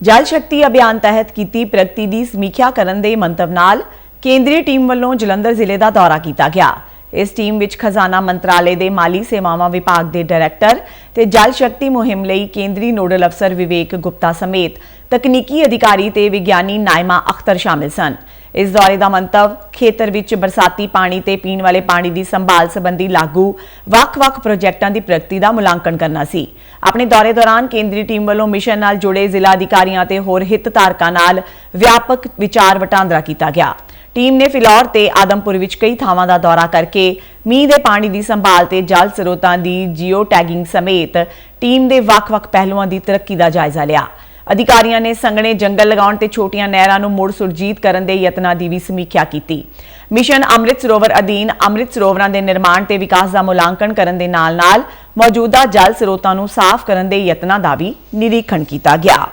ਜਲ ਸ਼ਕਤੀ ਅਭਿਆਨ ਤਹਿਤ ਕੀਤੀ ਪ੍ਰਗਤੀ ਦੀ ਸਮੀਖਿਆ ਕਰਨ ਦੇ ਮੰਤਵ ਨਾਲ ਕੇਂਦਰੀ ਟੀਮ ਵੱਲੋਂ ਜਲੰਧਰ ਜ਼ਿਲ੍ਹੇ ਦਾ ਦੌਰਾ ਕੀਤਾ ਗਿਆ। ਇਸ ਟੀਮ ਵਿੱਚ ਖਜ਼ਾਨਾ ਮੰਤਰਾਲੇ ਦੇ ਮਾਲੀ ਸੇਵਾਵਾਂ ਵਿਭਾਗ ਦੇ ਡਾਇਰੈਕਟਰ ਤੇ ਜਲ ਸ਼ਕਤੀ ਮੁਹਿੰਮ ਲਈ ਕੇਂਦਰੀ ਨੋਡਲ ਅਫਸਰ ਵਿਵੇਕ ਗੁਪਤਾ ਸਮੇਤ ਤਕਨੀਕੀ ਅਧਿਕਾਰੀ ਤੇ ਵਿਗਿਆਨੀ ਨਾਇਮਾ ਅਖਤਰ ਸ਼ਾਮਿਲ ਸਨ। ਇਸ ਦੌਰੇ ਦਾ ਮੰਤਵ, ਖੇਤਰ ਵਿੱਚ ਬਰਸਾਤੀ ਪਾਣੀ ਤੇ ਪੀਣ ਵਾਲੇ ਪਾਣੀ ਦੀ ਸੰਭਾਲ ਸੰਬੰਧੀ ਲਾਗੂ ਵੱਖ-ਵੱਖ ਪ੍ਰੋਜੈਕਟਾਂ ਦੀ ਪ੍ਰਗਤੀ ਦਾ ਮੁਲਾਂਕਣ ਕਰਨਾ ਸੀ। ਆਪਣੇ ਦੌਰੇ ਦੌਰਾਨ ਕੇਂਦਰੀ ਟੀਮ ਵੱਲੋਂ ਮਿਸ਼ਨ ਨਾਲ ਜੁੜੇ ਜ਼ਿਲ੍ਹਾ ਅਧਿਕਾਰੀਆਂ ਤੇ ਹੋਰ ਹਿੱਤਧਾਰਕਾਂ ਨਾਲ ਵਿਆਪਕ ਵਿਚਾਰ ਵਟਾਂਦਰਾ ਕੀਤਾ ਗਿਆ। ਟੀਮ ਨੇ ਫਿਲੌਰ ਤੇ ਆਦਮਪੁਰ ਵਿੱਚ ਕਈ ਥਾਵਾਂ ਦਾ ਦੌਰਾ ਕਰਕੇ ਮੀਂਹ ਦੇ ਪਾਣੀ ਦੀ ਸੰਭਾਲ ਤੇ ਜਲ ਸਰੋਤਾਂ ਦੀ ਜੀਓ ਟੈਗਿੰਗ ਸਮੇਤ ਟੀਮ ਦੇ ਵੱਖ-ਵੱਖ ਪਹਿਲੂਆਂ ਦੀ ਤਰੱਕੀ ਦਾ ਜਾਇਜ਼ਾ ਲਿਆ। ਅਧਿਕਾਰੀਆਂ ਨੇ ਸੰਘਣੇ ਜੰਗਲ ਲਗਾਉਣ ਤੇ ਛੋਟੀਆਂ ਨਹਿਰਾਂ ਨੂੰ ਮੁੜ ਸੁਰਜੀਤ ਕਰਨ ਦੇ ਯਤਨਾਂ ਦੀ ਵੀ ਸਮੀਖਿਆ ਕੀਤੀ। ਮਿਸ਼ਨ ਅੰਮ੍ਰਿਤ ਸਰੋਵਰ ਅਧੀਨ ਅੰਮ੍ਰਿਤ ਸਰੋਵਰਾਂ ਦੇ ਨਿਰਮਾਣ ਤੇ ਵਿਕਾਸ ਦਾ ਮੁਲਾਂਕਣ ਕਰਨ ਦੇ ਨਾਲ-ਨਾਲ ਮੌਜੂਦਾ ਜਲ ਸਰੋਤਾਂ ਨੂੰ ਸਾਫ਼ ਕਰਨ ਦੇ ਯਤਨਾਂ ਦਾ ਵੀ ਨਿਰੀਖਣ ਕੀਤਾ ਗਿਆ।